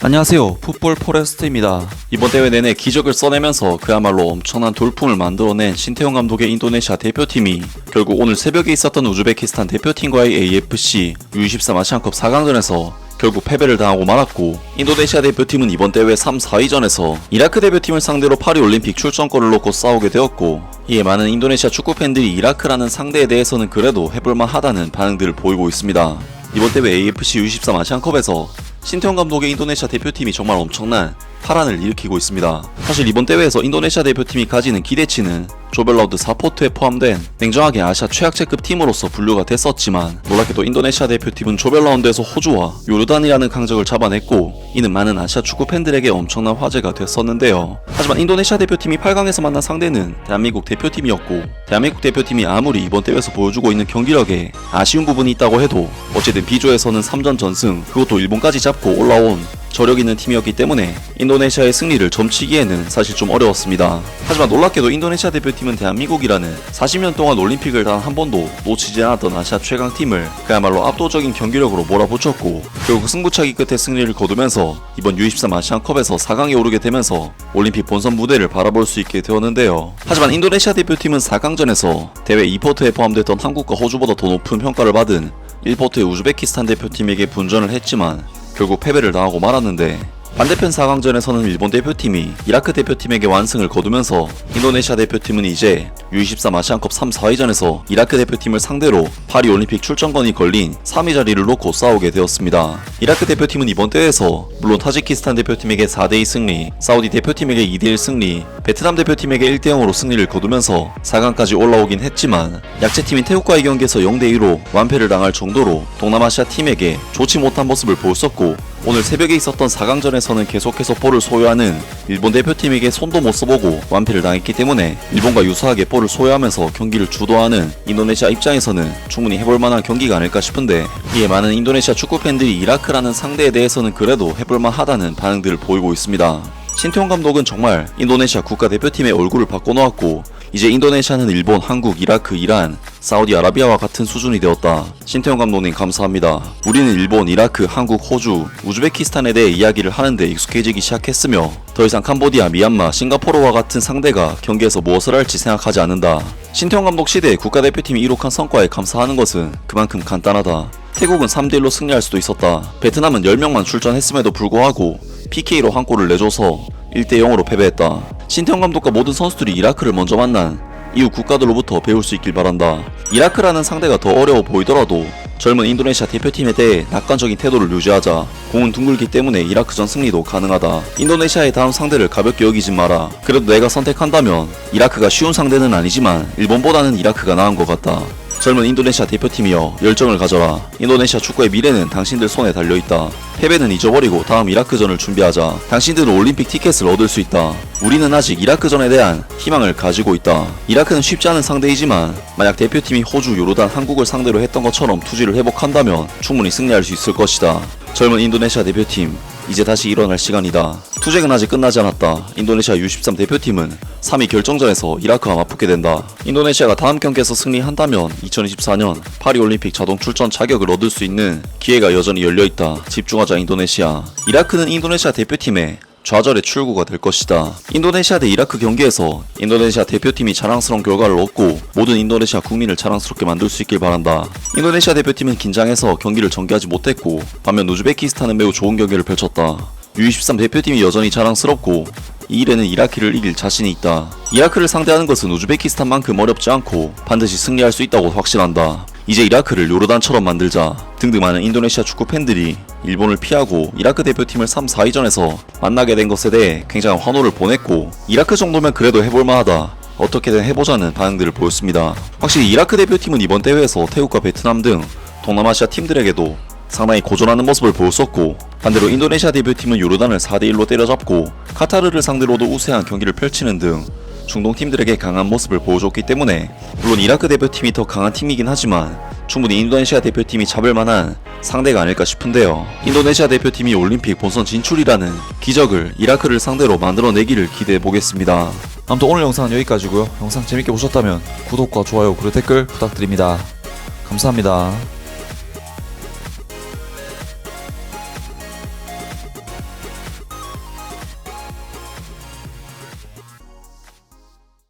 안녕하세요. 풋볼 포레스트입니다. 이번 대회 내내 기적을 써내면서 그야말로 엄청난 돌풍을 만들어낸 신태용 감독의 인도네시아 대표팀이 결국 오늘 새벽에 있었던 우즈베키스탄 대표팀과의 AFC U23 아시안컵 4강전에서 결국 패배를 당하고 말았고 인도네시아 대표팀은 이번 대회 3, 4위전에서 이라크 대표팀을 상대로 파리 올림픽 출전권을 놓고 싸우게 되었고 이에 많은 인도네시아 축구 팬들이 이라크라는 상대에 대해서는 그래도 해볼만 하다는 반응들을 보이고 있습니다. 이번 대회 AFC U23 아시안컵에서 신태용 감독의 인도네시아 대표팀이 정말 엄청난 파란을 일으키고 있습니다. 사실 이번 대회에서 인도네시아 대표팀이 가지는 기대치는 조별라운드 4포트에 포함된 냉정하게 아시아 최약체급 팀으로서 분류가 됐었지만 놀랍게도 인도네시아 대표팀은 조별라운드에서 호주와 요르단이라는 강적을 잡아냈고 이는 많은 아시아 축구 팬들에게 엄청난 화제가 됐었는데요. 하지만 인도네시아 대표팀이 8강에서 만난 상대는 대한민국 대표팀이었고 대한민국 대표팀이 아무리 이번 대회에서 보여주고 있는 경기력에 아쉬운 부분이 있다고 해도 어쨌든 B조에서는 3전 전승 그것도 일본까지 잡고 올라온 저력 있는 팀이었기 때문에 인도네시아의 승리를 점치기에는 사실 좀 어려웠습니다. 하지만 놀랍게도 인도네시아 대표팀은 대한민국이라는 40년 동안 올림픽을 단 한 번도 놓치지 않았던 아시아 최강 팀을 그야말로 압도적인 경기력으로 몰아붙였고 결국 승부차기 끝에 승리를 거두면서 이번 U23 아시안컵에서 4강에 오르게 되면서 올림픽 본선 무대를 바라볼 수 있게 되었는데요. 하지만 인도네시아 대표팀은 4강전에서 대회 2포트에 포함됐던 한국과 호주보다 더 높은 평가를 받은 1포트의 우즈베키스탄 대표팀에게 분전을 했지만 결국 패배를 당하고 말았는데 반대편 4강전에서는 일본 대표팀이 이라크 대표팀에게 완승을 거두면서 인도네시아 대표팀은 이제 U23 아시안컵 3, 4위전에서 이라크 대표팀을 상대로 파리 올림픽 출전권이 걸린 3위 자리를 놓고 싸우게 되었습니다. 이라크 대표팀은 이번 대회에서 물론 타지키스탄 대표팀에게 4대2 승리, 사우디 대표팀에게 2대1 승리, 베트남 대표팀에게 1대0으로 승리를 거두면서 4강까지 올라오긴 했지만 약체팀인 태국과의 경기에서 0대2로 완패를 당할 정도로 동남아시아 팀에게 좋지 못한 모습을 보였었고 오늘 새벽에 있었던 4강전에서는 계속해서 볼을 소유하는 일본 대표팀에게 손도 못 써보고 완패를 당했기 때문에 일본과 유사하게 볼을 소유하면서 경기를 주도하는 인도네시아 입장에서는 충분히 해볼 만한 경기가 아닐까 싶은데 이에 많은 인도네시아 축구 팬들이 이라크라는 상대에 대해서는 그래도 해볼 만하다는 반응들을 보이고 있습니다. 신태용 감독은 정말 인도네시아 국가대표팀의 얼굴을 바꿔놓았고 이제 인도네시아는 일본, 한국, 이라크, 이란, 사우디아라비아와 같은 수준이 되었다. 신태용 감독님 감사합니다. 우리는 일본, 이라크, 한국, 호주, 우즈베키스탄에 대해 이야기를 하는데 익숙해지기 시작했으며 더 이상 캄보디아, 미얀마, 싱가포르와 같은 상대가 경기에서 무엇을 할지 생각하지 않는다. 신태용 감독 시대에 국가대표팀이 이룩한 성과에 감사하는 것은 그만큼 간단하다. 태국은 3대1로 승리할 수도 있었다. 베트남은 10명만 출전했음에도 불구하고 PK로 한 골을 내줘서 1대0으로 패배했다. 신태용 감독과 모든 선수들이 이라크를 먼저 만난 이후 국가들로부터 배울 수 있길 바란다. 이라크라는 상대가 더 어려워 보이더라도 젊은 인도네시아 대표팀에 대해 낙관적인 태도를 유지하자 공은 둥글기 때문에 이라크전 승리도 가능하다. 인도네시아의 다음 상대를 가볍게 여기지 마라. 그래도 내가 선택한다면 이라크가 쉬운 상대는 아니지만 일본보다는 이라크가 나은 것 같다. 젊은 인도네시아 대표팀이여 열정을 가져라. 인도네시아 축구의 미래는 당신들 손에 달려있다. 패배는 잊어버리고 다음 이라크전을 준비하자. 당신들은 올림픽 티켓을 얻을 수 있다. 우리는 아직 이라크전에 대한 희망을 가지고 있다. 이라크는 쉽지 않은 상대이지만 만약 대표팀이 호주, 요르단, 한국을 상대로 했던 것처럼 투지를 회복한다면 충분히 승리할 수 있을 것이다. 젊은 인도네시아 대표팀 이제 다시 일어날 시간이다. 투쟁은 아직 끝나지 않았다. 인도네시아 U13 대표팀은 3위 결정전에서 이라크와 맞붙게 된다. 인도네시아가 다음 경기에서 승리한다면 2024년 파리 올림픽 자동 출전 자격을 얻을 수 있는 기회가 여전히 열려 있다. 집중하자 인도네시아. 이라크는 인도네시아 대표팀의 좌절의 출구가 될 것이다. 인도네시아 대 이라크 경기에서 인도네시아 대표팀이 자랑스러운 결과를 얻고 모든 인도네시아 국민을 자랑스럽게 만들 수 있길 바란다. 인도네시아 대표팀은 긴장해서 경기를 전개하지 못했고 반면 우즈베키스탄은 매우 좋은 경기를 펼쳤다. U23 대표팀이 여전히 자랑스럽고 이 일에는 이라크를 이길 자신이 있다. 이라크를 상대하는 것은 우즈베키스탄만큼 어렵지 않고 반드시 승리할 수 있다고 확신한다. 이제 이라크를 요르단처럼 만들자 등등 많은 인도네시아 축구 팬들이 일본을 피하고 이라크 대표팀을 3, 4위전에서 만나게 된 것에 대해 굉장한 환호를 보냈고 이라크 정도면 그래도 해볼만하다 어떻게든 해보자는 반응들을 보였습니다. 확실히 이라크 대표팀은 이번 대회에서 태국과 베트남 등 동남아시아 팀들에게도 상당히 고전하는 모습을 보였었고 반대로 인도네시아 대표팀은 요르단을 4대1로 때려잡고 카타르를 상대로도 우세한 경기를 펼치는 등 중동 팀들에게 강한 모습을 보여줬기 때문에 물론 이라크 대표팀이 더 강한 팀이긴 하지만 충분히 인도네시아 대표팀이 잡을 만한 상대가 아닐까 싶은데요. 인도네시아 대표팀이 올림픽 본선 진출이라는 기적을 이라크를 상대로 만들어내기를 기대해 보겠습니다. 아무튼 오늘 영상은 여기까지고요. 영상 재밌게 보셨다면 구독과 좋아요 그리고 댓글 부탁드립니다. 감사합니다.